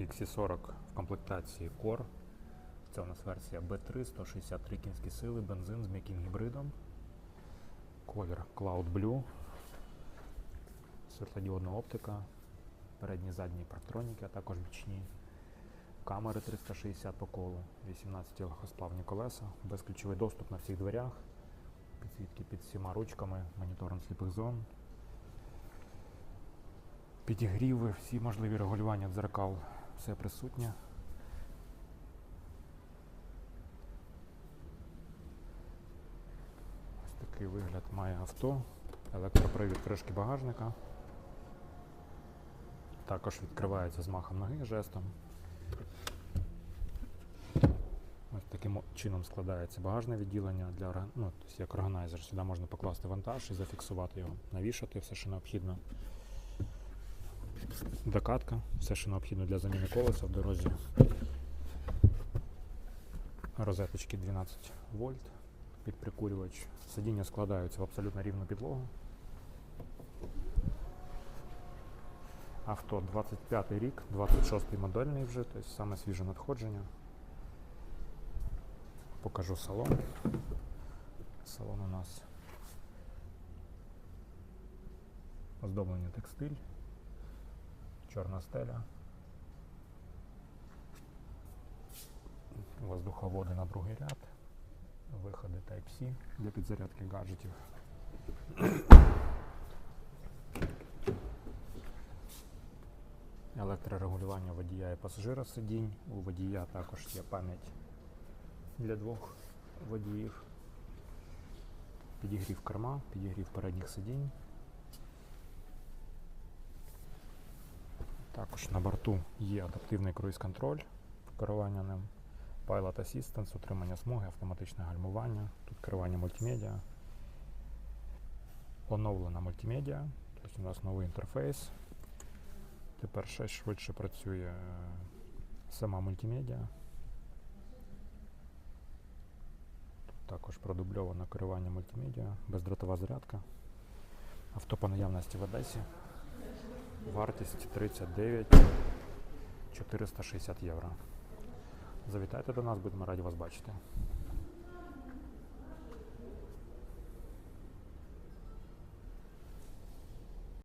XC40 в комплектації Core. Це у нас версія B3, 163 кінські сили, бензин з м'яким гібридом. Колір Cloud Blue. Світлодіодна оптика. Передні задні парктроніки, а також бічні. Камери 360 по колу, 18 легкосплавні колеса, безключовий доступ на всіх дверях, підсвітки під всіма ручками, моніторинг сліпих зон, підігріви, всі можливі регулювання дзеркал, все присутнє. Ось такий вигляд має авто, електропривід кришки багажника. Також відкривається з махом ноги жестом. Ось таким чином складається багажне відділення для ну, тобто як органайзер. Сюди можна покласти вантаж і зафіксувати його, навішати все, що необхідно. Докатка, все, що необхідно для заміни колеса в дорозі. Розеточки 12 вольт, підприкурювач. Сидіння складаються в абсолютно рівну підлогу. Авто 25 рік, 26 модельний вже, тобто саме свіже надходження. Покажу салон. Салон у нас оздоблений текстиль, чорна стеля, воздуховоди на другий ряд, виходи Type-C для підзарядки гаджетів. Електрорегулювання водія і пасажира сидінь. У водія також є пам'ять для двох водіїв. Підігрів керма, підігрів передніх сидінь. Також на борту є адаптивний круїз-контроль, керування ним, Pilot Assistance, утримання смуги, автоматичне гальмування, тут керування мультимедіа. Оновлена мультимедіа, тобто у нас новий інтерфейс. Тепер ще швидше працює е, сама мультимедіа. Також продубльовано керування мультимедіа, бездротова зарядка. Авто по наявності в Одесі. Вартість 39 460 євро. Завітайте до нас, будемо раді вас бачити.